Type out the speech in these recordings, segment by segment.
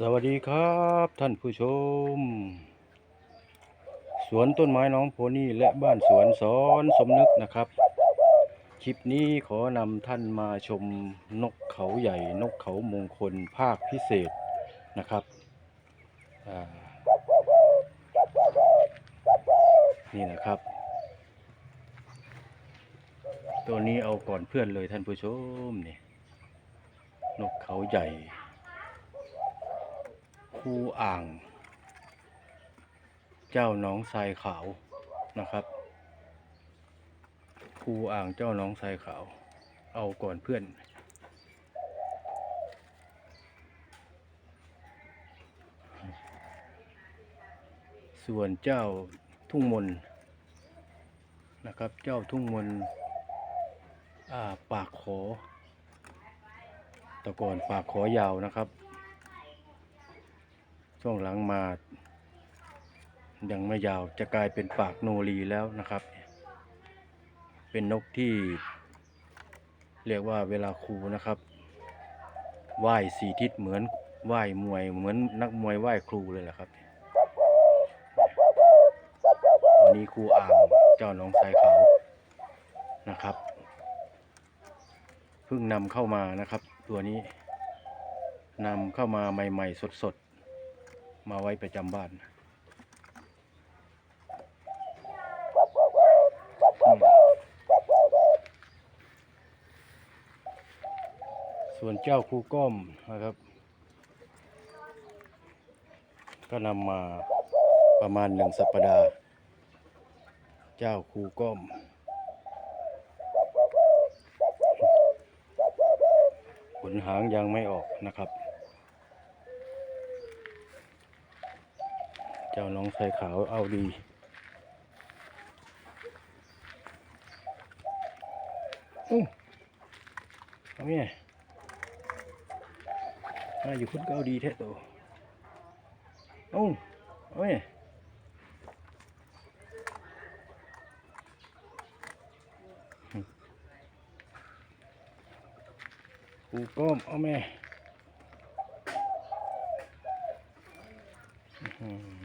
สวัสดีครับท่านผู้ชม สวนต้นไม้น้องโพนี่และบ้านสวนสอนสมนึกนะครับ คลิปนี้ขอนำท่านมาชมนกเขาใหญ่นกเขามงคลภาคพิเศษนะครับนี่นะครับ ตัวนี้เอาก่อนเพื่อนเลยท่านผู้ชมนี่นกเขาใหญ่ คูอ่าง เจ้าน้องทรายขาวนะครับ คูอ่างเจ้าน้องทรายขาว เอาก่อนเพื่อน ส่วนเจ้าทุ่งมนนะครับ เจ้าทุ่งมนปากขอต่ก่อนปากขอยาวนะครับ ช่วงหลังมา ยังไม่ยาวจะกลายเป็นปากโนรีแล้วนะครับ เป็นนกที่ เรียกว่าเวลาครูนะครับไหว้สี่ทิศเหมือนไหว้มวยเหมือนนักมวยไหว้ครูเลยแหละครับตอนนี้ครูอ่างเจ้าน้องสายขาวนะครับเพิ่งนำเข้ามานะครับ ตัวนี้นำเข้ามาใหม่ ๆ สดๆ มาไว้ประจำบ้านส่วนเจ้าครูก้อมนะครับ ก็นำมาประมาณหนึ่งสัปดาห์ เจ้าครูก้อมขนหางยังไม่ออกนะครับ จ้าน้องชายขาวเอาดีอู้เอาไงมาอยู่คุณก็เอาดีแท้ตัวอู้เอาไงปูก้มเอาแม่อื้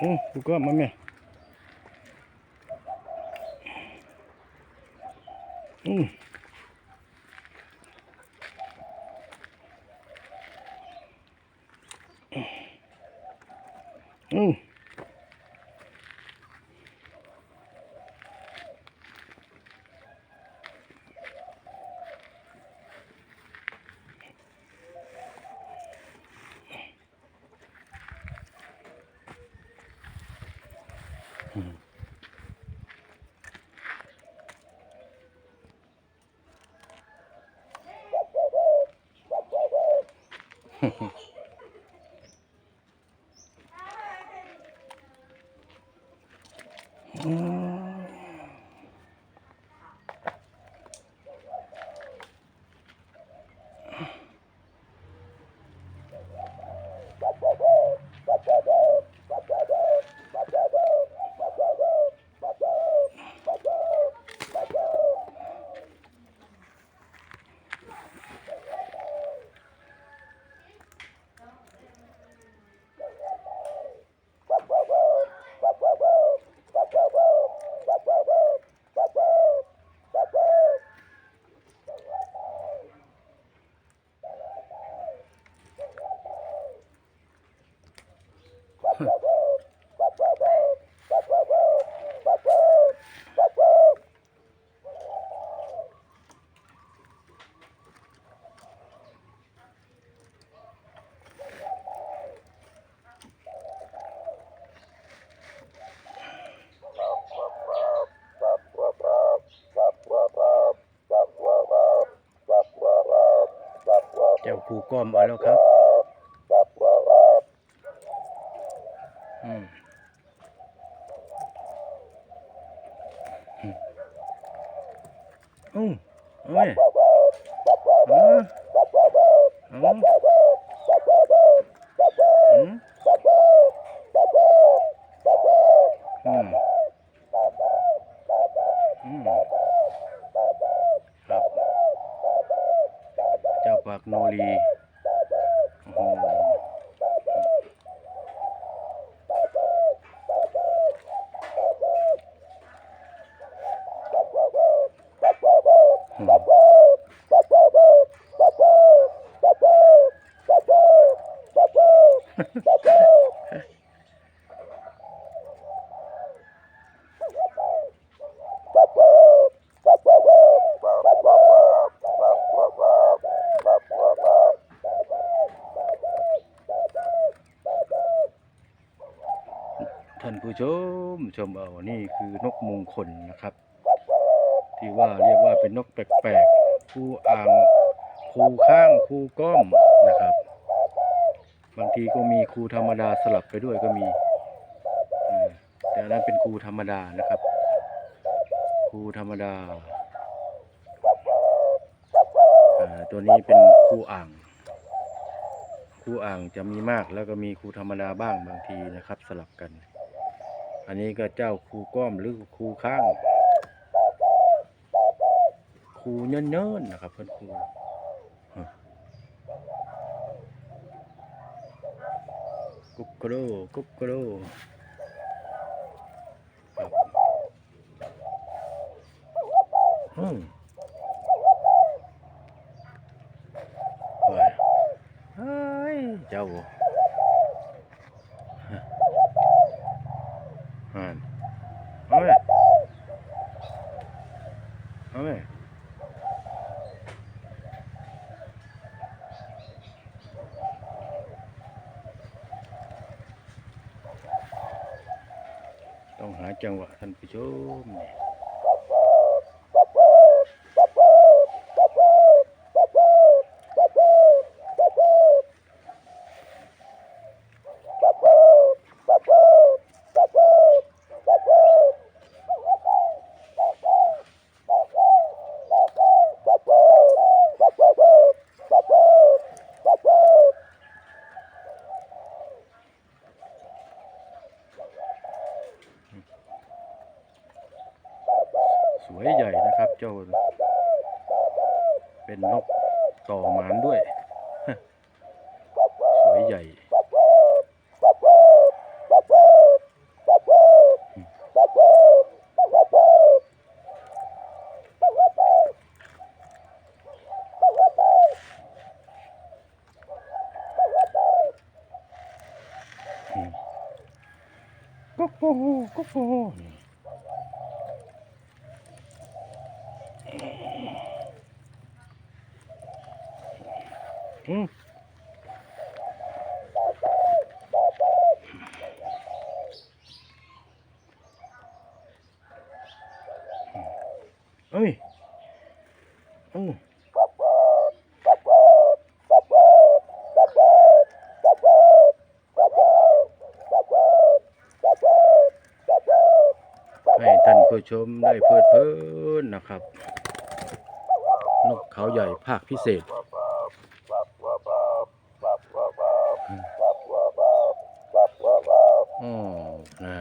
อหืออืมกูก็มาแม่อืมอืม อืม ปูก้อมเอาแล้วครับ อืมอืมอู้เอาไว้เอาเอาอืมอืม โนรีโอ้โหอืม ท่านผู้ชมชมเอานี่คือนกมงคลนะครับ ที่ว่าเรียกว่าเป็นนกแปลกๆ คู่อ่าง คู่ข้าง คู่ก้อม บางทีก็มีครูธรรมดาสลับไปด้วยก็มีแต่นนั้นเป็นครูธรรมดานะครับ ครูธรรมดาอ่าตัวนี้เป็นครูอ่างครูอ่างจะมีมากแล้วก็มีครูธรรมดาบ้างบางทีนะครับ สลับกัน อันนี้ก็เจ้าครูก้อมหรือครูข้างครูเนิ่นๆนะครับเพื่อนครูฮะ กุ๊กกะโดกุ๊กกะโดครับอืมเฮ้ยเฮ้ยเจ้าฮะฮันเอาไหมเอาไหม ต้องหา จังหวะท่านผู้ชมนี่สวยใหญ่นะครับ เจ้าเป็นนกต่อหมานด้วย สวยใหญ่กุ๊กโกโกโกโฮนี่ อืมเอ้ยอืมให้ท่านผู้ชมได้เพลิดเพลินนะครับ นกเขาใหญ่ภาคพิเศษ อ๋อนะ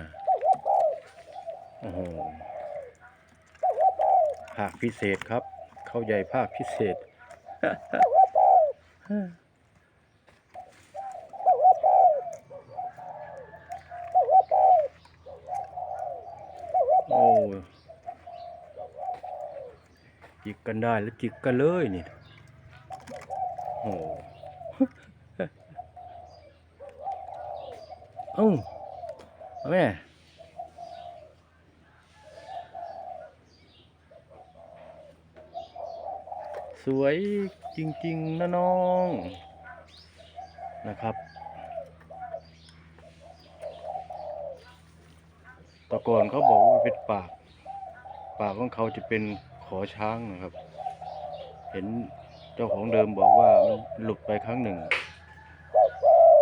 โอ้โหภาคพิเศษครับ เข้าใหญ่ภาคพิเศษโอ้จิกกันได้แล้วจิกกันเลยนี่ โอ้ เอ้าเอาแม่สวยจริง ๆ นะน้อง นะครับต่ก่อนเขาบอกว่าเป็นปาก ปากของเขาจะเป็นขอช้างนะครับ เห็นเจ้าของเดิมบอกว่ามันหลุดไปครั้งหนึ่ง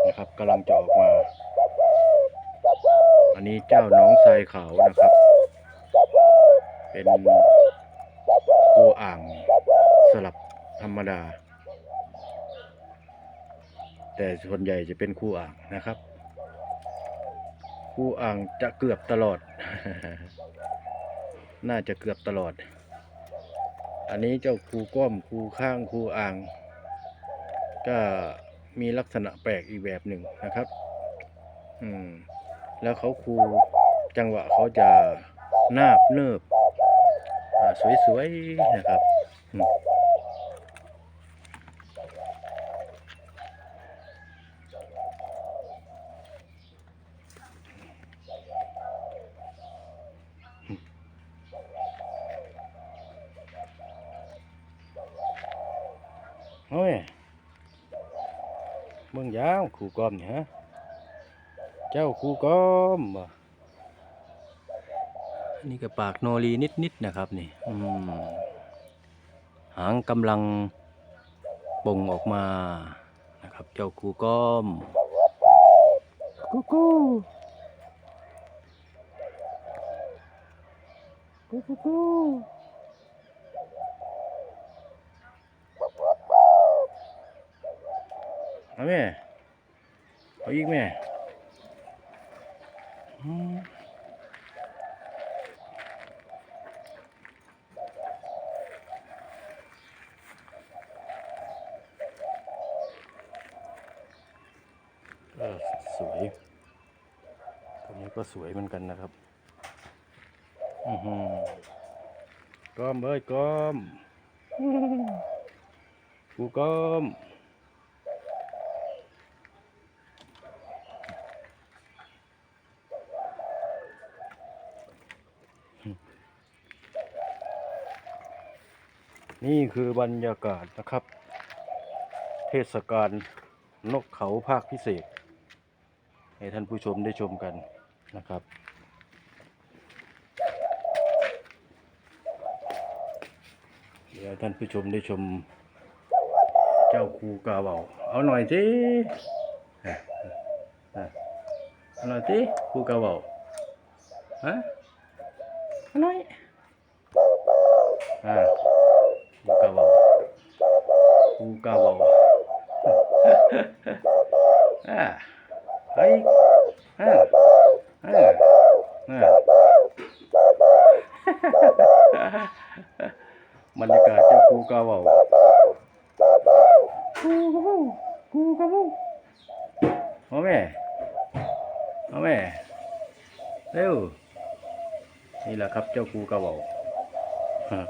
นะครับกำลังจะออกมา นนี้เจ้าน้องทรายขาวนะครับ เป็นกูอ่างสลับธรรมดา แต่ส่วนใหญ่จะเป็นคู่อ่างนะครับ คู่อ่างจะเกือบตลอด น่าจะเกือบตลอด อันนี้เจ้าครูก้อมครูข้างครูอ่าง ก็มีลักษณะแปลกอีกแบบหนึ่งนะครับ อืม แล้วเขาคูจังหวะเขาจะนาบเนิบสวยๆนะครับอืมโอ้ยเมืองยาวครูกอมเนี่ยฮะ เจ้าครูกอมบ่อันนี่ก็ปากโนรีนิดๆนะครับนี่อืมหางกำลังป่งออกมานะครับ เจ้าครูกอมกูกูกูกูกูเอาแม่เอาอีกแม่อืม ก็สวยตัวนี้ก็สวยเหมือนกันนะครับ อือหือกอมเอ้ยกอมกูกอม นี่คือบรรยากาศนะครับ เทศกาลนกเขาภาคพิเศษ ให้ท่านผู้ชมได้ชมกันนะครับ เดี๋ยวท่านผู้ชมได้ชม เจ้าคูกาเบาเอาหน่อยสิอะอะเอาหน่อยสิคูกาเบาฮะเอาหน่อยอ่าคูกาเบา คูกาเบาอ่าเฮ้ยอ่าอ่าอ่าบรรยากาศเจ้าคูกาเบาคูกาเบาคูกาเบาเอาแม่เอาแม่เร็วนี่แหละครับเจ้าคูกาเบาฮะ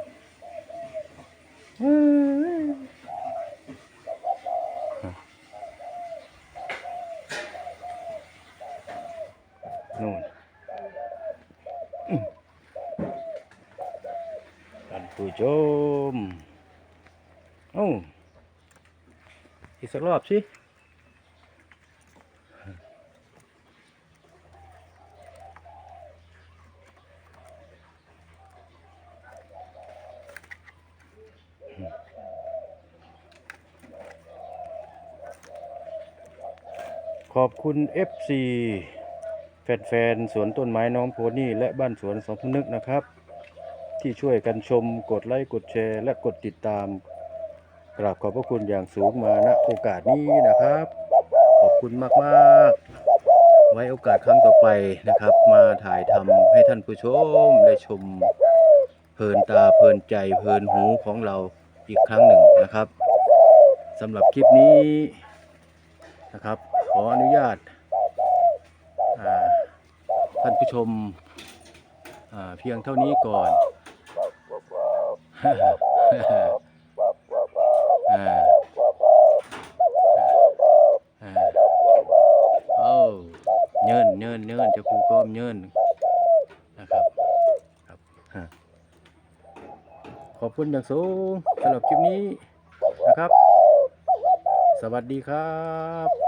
นู่นอืมท่านผู้ชมเอ้า อีกสักรอบสิขอบคุณ FC แฟนๆสวนต้นไม้น้องโพนี่ และบ้านสวนสองพนึกนะครับ ที่ช่วยกันชมกดไลค์ กดแชร์ และกดติดตาม กราบขอบพระคุณอย่างสูงมาณโอกาสนี้นะครับ ขอบคุณมากๆ ไว้โอกาสครั้งต่อไปนะครับ มาถ่ายทำให้ท่านผู้ชมได้ชม เพลินตาเพลินใจเพลินหูของเราอีกครั้งหนึ่งนะครับสำหรับคลิปนี้นะครับ ขออนุญาตาท่านผู้ชมเพียงเท่านี้ก่อน อ่าอ่าโอ้เนินเนินเนินเจ้าครูก้อมเนินนะครับครับฮะขอบคุณอย่างสูงสำหรับคลิปนี้นะครับ สวัสดีครับ